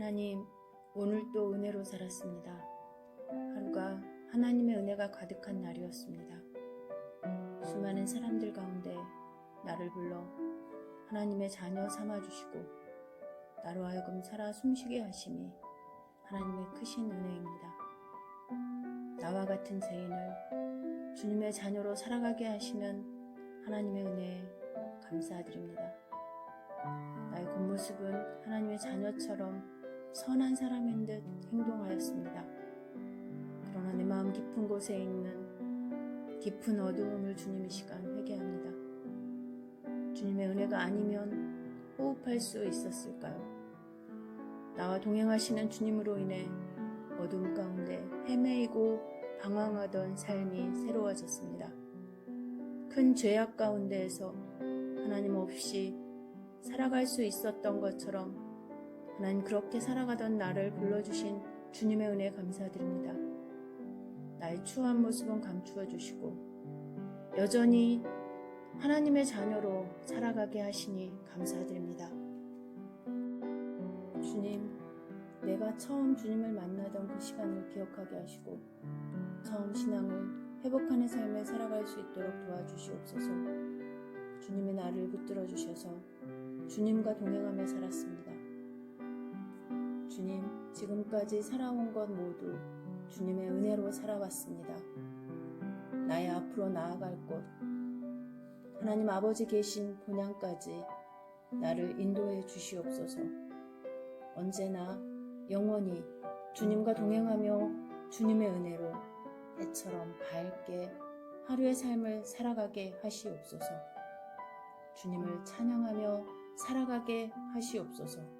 하나님, 오늘도 은혜로 살았습니다. 하루가 하나님의 은혜가 가득한 날이었습니다. 수많은 사람들 가운데 나를 불러 하나님의 자녀 삼아주시고 나로 하여금 살아 숨쉬게 하심이 하나님의 크신 은혜입니다. 나와 같은 죄인을 주님의 자녀로 살아가게 하시는 하나님의 은혜에 감사드립니다. 나의 겉모습은 하나님의 자녀처럼 선한 사람인 듯 행동하였습니다. 그러나 내 마음 깊은 곳에 있는 깊은 어두움을 주님 이 시간 회개합니다. 주님의 은혜가 아니면 호흡할 수 있었을까요? 나와 동행하시는 주님으로 인해 어둠 가운데 헤매이고 방황하던 삶이 새로워졌습니다. 큰 죄악 가운데에서 하나님 없이 살아갈 수 있었던 것처럼 하나님 그렇게 살아가던 나를 불러주신 주님의 은혜에 감사드립니다. 나의 추한 모습은 감추어 주시고 여전히 하나님의 자녀로 살아가게 하시니 감사드립니다. 주님, 내가 처음 주님을 만나던 그 시간을 기억하게 하시고 처음 신앙을 회복하는 삶을 살아갈 수 있도록 도와주시옵소서. 주님의 나를 붙들어 주셔서 주님과 동행하며 살았습니다. 주님, 지금까지 살아온 것 모두 주님의 은혜로 살아왔습니다. 나의 앞으로 나아갈 곳, 하나님 아버지 계신 본향까지 나를 인도해 주시옵소서. 언제나 영원히 주님과 동행하며 주님의 은혜로 해처럼 밝게 하루의 삶을 살아가게 하시옵소서. 주님을 찬양하며 살아가게 하시옵소서.